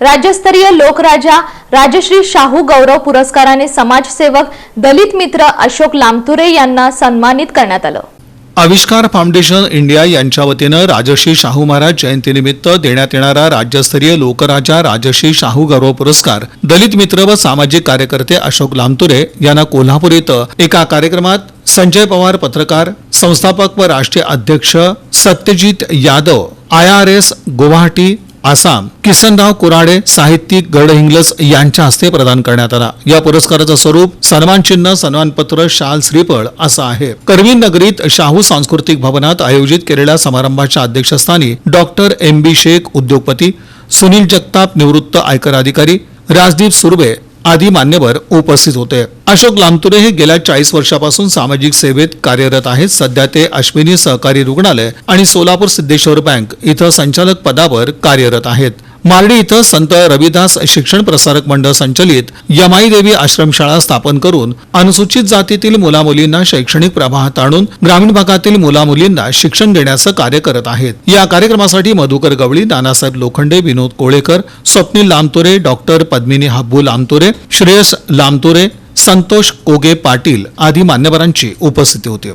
राज्यस्तरीय लोकराजा राजश्री शाहू गौरव पुरस्काराने समाजसेवक दलित मित्र अशोक लामतुरे यांना सन्मानित करण्यात आलं. आविष्कार फाउंडेशन इंडिया यांच्या वतीनं राजश्री शाहू महाराज जयंतीनिमित्त देण्यात येणारा राज्यस्तरीय लोकराजा राजश्री शाहू गौरव पुरस्कार दलित मित्र व सामाजिक कार्यकर्ते अशोक लामतुरे यांना कोल्हापूर इथं एका कार्यक्रमात संजय पवार पत्रकार संस्थापक व राष्ट्रीय अध्यक्ष Satyajit Yadav I R S Guwahati Assam Kisanrao Kurade साहित्यिक गडहिंग्लज यांच्या हस्ते प्रदान करण्यात आला. या पुरस्काराचं स्वरूप सन्मान चिन्ह सन्मानपत्र शाल श्रीफळ असं आहे. करवीन नगरीत शाहू सांस्कृतिक भवनात आयोजित केलेल्या समारंभाच्या अध्यक्षस्थानी डॉक्टर एम बी शेख उद्योगपती सुनील जगताप निवृत्त आयकर अधिकारी राजदीप सुर्वे आदी मान्यवर उपस्थित होते. अशोक लामतुरे हे गेल्या चाळीस वर्षापासून सामाजिक सेवेत कार्यरत आहेत. सध्या ते अश्विनी सहकारी रुग्णालय आणि सोलापूर सिद्धेश्वर बँक इथं संचालक पदावर कार्यरत आहेत. मार्डी इथं संत रविदास शिक्षण प्रसारक मंडळ संचलित यमाई देवी आश्रमशाळा स्थापन करून अनुसूचित जातीतील मुलामुलींना शैक्षणिक प्रवाहात आणून ग्रामीण भागातील मुलामुलींना शिक्षण देण्याचं कार्य करत आहेत. या कार्यक्रमासाठी मधुकर गवळी नानासाहेब लोखंडे विनोद कोळेकर स्वप्नील लामतोरे डॉक्टर पद्मिनी हब्बू लामतोरे श्रेयस लामतोरे संतोष कोगे पाटील आदी मान्यवरांची उपस्थिती होती.